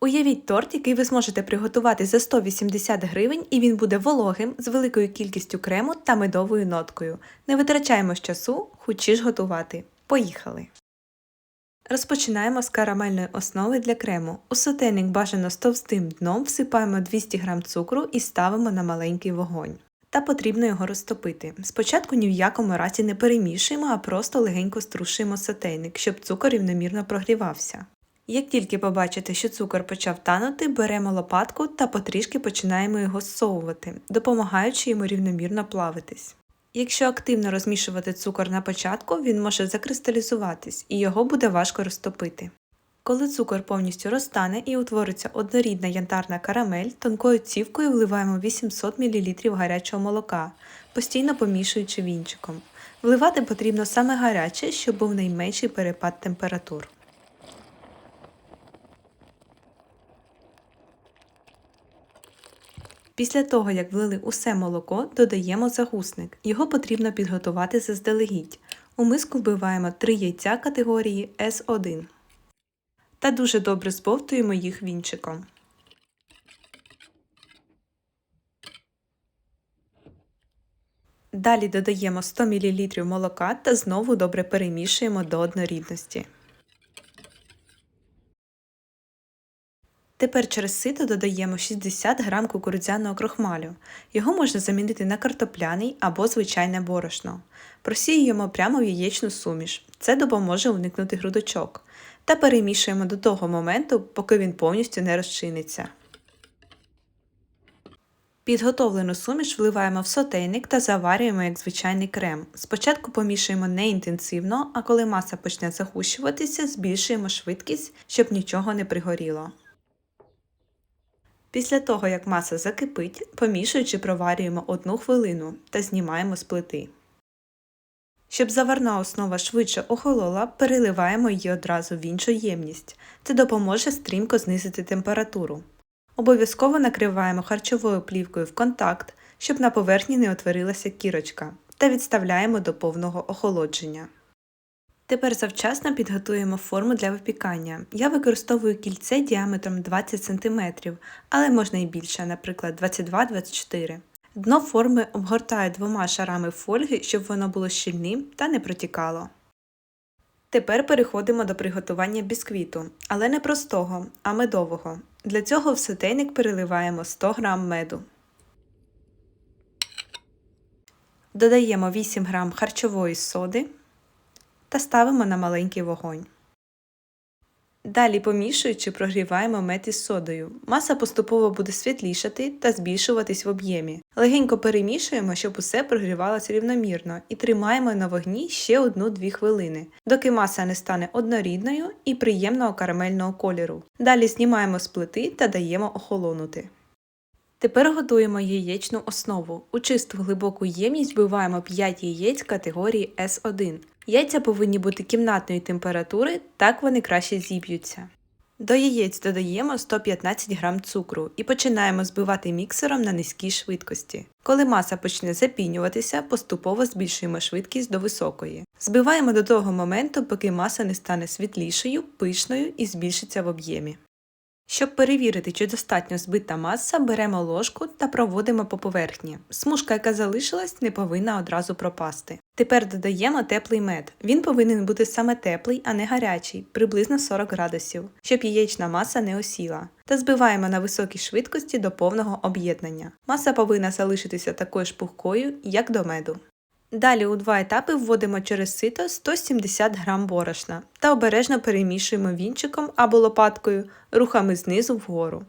Уявіть торт, який ви зможете приготувати за 180 гривень, і він буде вологим з великою кількістю крему та медовою ноткою. Не витрачаємо з часу, хочеш готувати. Поїхали! Розпочинаємо з карамельної основи для крему. У сотейник бажано з товстим дном всипаємо 200 г цукру і ставимо на маленький вогонь. Та потрібно його розтопити. Спочатку ні в якому разі не перемішуємо, а просто легенько струшуємо сотейник, щоб цукор рівномірно прогрівався. Як тільки побачите, що цукор почав танути, беремо лопатку та потрішки починаємо його зсовувати, допомагаючи йому рівномірно плавитись. Якщо активно розмішувати цукор на початку, він може закристалізуватись і його буде важко розтопити. Коли цукор повністю розтане і утвориться однорідна янтарна карамель, тонкою цівкою вливаємо 800 мл гарячого молока, постійно помішуючи вінчиком. Вливати потрібно саме гаряче, щоб був найменший перепад температур. Після того, як влили усе молоко, додаємо загусник. Його потрібно підготувати заздалегідь. У миску вбиваємо 3 яйця категорії S1 та дуже добре збовтуємо їх вінчиком. Далі додаємо 100 мл молока та знову добре перемішуємо до однорідності. Тепер через сито додаємо 60 г кукурудзяного крохмалю. Його можна замінити на картопляний або звичайне борошно. Просіюємо прямо в яєчну суміш. Це допоможе уникнути грудочок. Та перемішуємо до того моменту, поки він повністю не розчиниться. Підготовлену суміш вливаємо в сотейник та заварюємо як звичайний крем. Спочатку помішуємо не інтенсивно, а коли маса почне загущуватися, збільшуємо швидкість, щоб нічого не пригоріло. Після того, як маса закипить, помішуючи, проварюємо 1 хвилину та знімаємо з плити. Щоб заварна основа швидше охолола, переливаємо її одразу в іншу ємність. Це допоможе стрімко знизити температуру. Обов'язково накриваємо харчовою плівкою в контакт, щоб на поверхні не утворилася кірочка, та відставляємо до повного охолодження. Тепер завчасно підготуємо форму для випікання. Я використовую кільце діаметром 20 см, але можна і більше, наприклад 22-24 Дно форми обгортаю двома шарами фольги, щоб воно було щільним та не протікало. Тепер переходимо до приготування бісквіту, але не простого, а медового. Для цього в сотейник переливаємо 100 г меду. Додаємо 8 г харчової соди та ставимо на маленький вогонь. Далі, помішуючи, прогріваємо мед із содою. Маса поступово буде світлішати та збільшуватись в об'ємі. Легенько перемішуємо, щоб усе прогрівалося рівномірно, і тримаємо на вогні ще 1-2 хвилини, доки маса не стане однорідною і приємного карамельного кольору. Далі знімаємо з плити та даємо охолонути. Тепер готуємо яєчну основу. У чисту глибоку ємність вбиваємо 5 яєць категорії S1. Яйця повинні бути кімнатної температури, так вони краще зіб'ються. До яєць додаємо 115 г цукру і починаємо збивати міксером на низькій швидкості. Коли маса почне запінюватися, поступово збільшуємо швидкість до високої. Збиваємо до того моменту, поки маса не стане світлішою, пишною і збільшиться в об'ємі. Щоб перевірити, чи достатньо збита маса, беремо ложку та проводимо по поверхні. Смужка, яка залишилась, не повинна одразу пропасти. Тепер додаємо теплий мед. Він повинен бути саме теплий, а не гарячий, приблизно 40 градусів, щоб яєчна маса не осіла. Та збиваємо на високій швидкості до повного об'єднання. Маса повинна залишитися такою ж пухкою, як до меду. Далі у два етапи вводимо через сито 170 г борошна та обережно перемішуємо вінчиком або лопаткою рухами знизу вгору.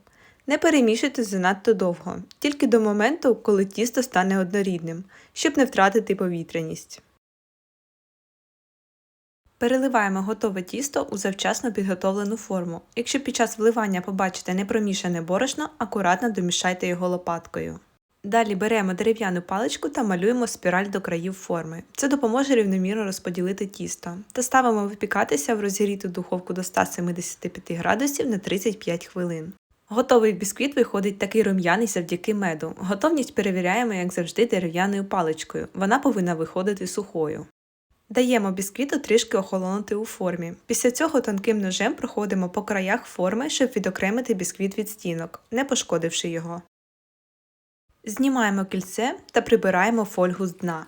Не перемішуйте занадто довго, тільки до моменту, коли тісто стане однорідним, щоб не втратити повітряність. Переливаємо готове тісто у завчасно підготовлену форму. Якщо під час вливання побачите непромішане борошно, акуратно домішайте його лопаткою. Далі беремо дерев'яну паличку та малюємо спіраль до країв форми. Це допоможе рівномірно розподілити тісто. Та ставимо випікатися в розігріту духовку до 175 градусів на 35 хвилин. Готовий бісквіт виходить такий рум'яний завдяки меду. Готовність перевіряємо, як завжди, дерев'яною паличкою. Вона повинна виходити сухою. Даємо бісквіту трішки охолонути у формі. Після цього тонким ножем проходимо по краях форми, щоб відокремити бісквіт від стінок, не пошкодивши його. Знімаємо кільце та прибираємо фольгу з дна.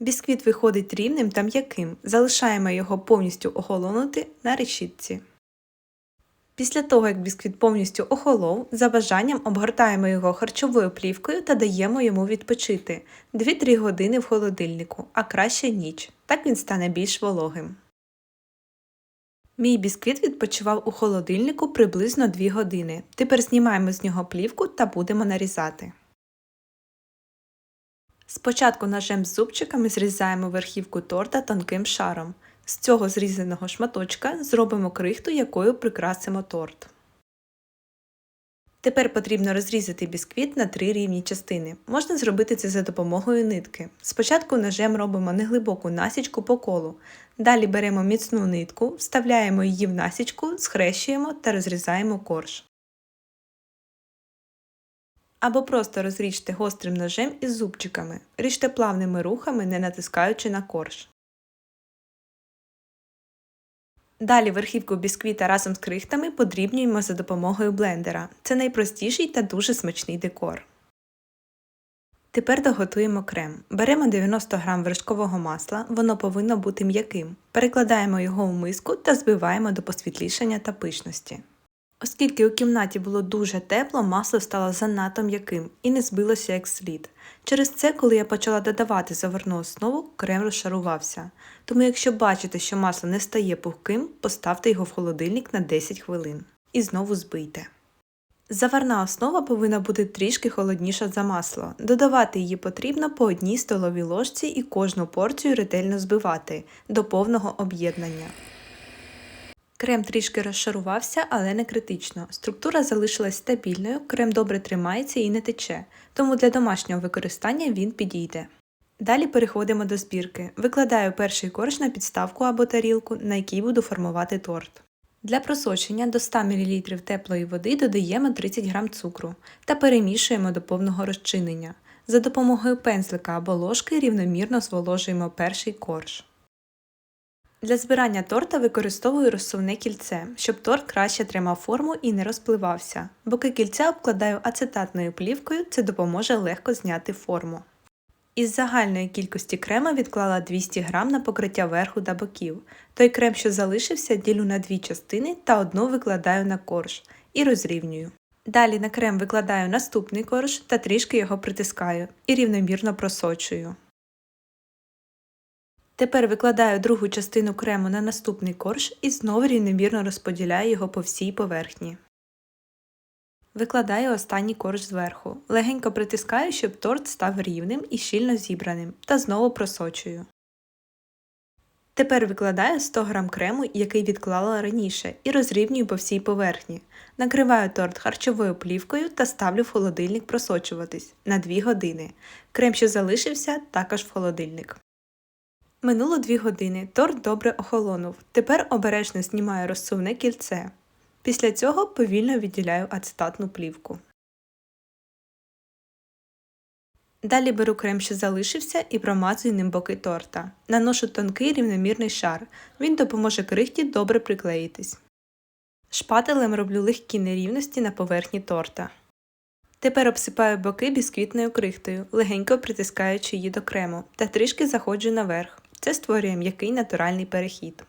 Бісквіт виходить рівним та м'яким. Залишаємо його повністю охолонути на решітці. Після того, як бісквіт повністю охолов, за бажанням обгортаємо його харчовою плівкою та даємо йому відпочити 2-3 години в холодильнику, а краще ніч. Так він стане більш вологим. Мій бісквіт відпочивав у холодильнику приблизно 2 години. Тепер знімаємо з нього плівку та будемо нарізати. Спочатку ножем з зубчиками зрізаємо верхівку торта тонким шаром. З цього зрізаного шматочка зробимо крихту, якою прикрасимо торт. Тепер потрібно розрізати бісквіт на три рівні частини. Можна зробити це за допомогою нитки. Спочатку ножем робимо неглибоку насічку по колу. Далі беремо міцну нитку, вставляємо її в насічку, схрещуємо та розрізаємо корж. Або просто розріжте гострим ножем із зубчиками. Ріжте плавними рухами, не натискаючи на корж. Далі верхівку бісквіта разом з крихтами подрібнюємо за допомогою блендера. Це найпростіший та дуже смачний декор. Тепер доготуємо крем. Беремо 90 г вершкового масла, воно повинно бути м'яким. Перекладаємо його в миску та збиваємо до посвітлішання та пишності. Оскільки у кімнаті було дуже тепло, масло стало занадто м'яким і не збилося як слід. Через це, коли я почала додавати заварну основу, крем розшарувався. Тому, якщо бачите, що масло не стає пухким, поставте його в холодильник на 10 хвилин і знову збийте. Заварна основа повинна бути трішки холодніша за масло. Додавати її потрібно по одній столовій ложці і кожну порцію ретельно збивати до повного об'єднання. Крем трішки розшарувався, але не критично. Структура залишилась стабільною, крем добре тримається і не тече, тому для домашнього використання він підійде. Далі переходимо до збірки. Викладаю перший корж на підставку або тарілку, на якій буду формувати торт. Для просочення до 100 мл теплої води додаємо 30 г цукру та перемішуємо до повного розчинення. За допомогою пензлика або ложки рівномірно зволожуємо перший корж. Для збирання торта використовую розсувне кільце, щоб торт краще тримав форму і не розпливався. Боки кільця обкладаю ацетатною плівкою, це допоможе легко зняти форму. Із загальної кількості крема відклала 200 г на покриття верху та боків. Той крем, що залишився, ділю на дві частини та одну викладаю на корж і розрівнюю. Далі на крем викладаю наступний корж та трішки його притискаю і рівномірно просочую. Тепер викладаю другу частину крему на наступний корж і знову рівномірно розподіляю його по всій поверхні. Викладаю останній корж зверху. Легенько притискаю, щоб торт став рівним і щільно зібраним, та знову просочую. Тепер викладаю 100 г крему, який відклала раніше, і розрівнюю по всій поверхні. Накриваю торт харчовою плівкою та ставлю в холодильник просочуватись на 2 години. Крем, що залишився, також в холодильник. Минуло 2 години, торт добре охолонув. Тепер обережно знімаю розсувне кільце. Після цього повільно відділяю ацетатну плівку. Далі беру крем, що залишився, і промазую ним боки торта. Наношу тонкий рівномірний шар. Він допоможе крихті добре приклеїтись. Шпателем роблю легкі нерівності на поверхні торта. Тепер обсипаю боки бісквітною крихтою, легенько притискаючи її до крему, та трішки заходжу наверх. Це створює м'який натуральний перехід.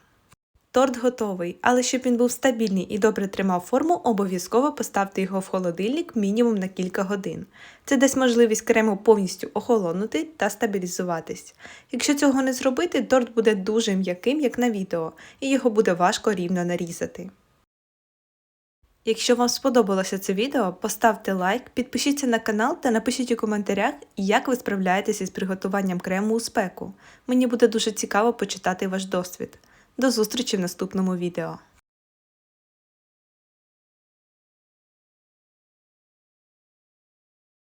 Торт готовий, але щоб він був стабільний і добре тримав форму, обов'язково поставте його в холодильник мінімум на кілька годин. Це дасть можливість крему повністю охолонути та стабілізуватись. Якщо цього не зробити, торт буде дуже м'яким, як на відео, і його буде важко рівно нарізати. Якщо вам сподобалося це відео, поставте лайк, підпишіться на канал та напишіть у коментарях, як ви справляєтеся з приготуванням крему у спеку. Мені буде дуже цікаво почитати ваш досвід. До зустрічі в наступному відео.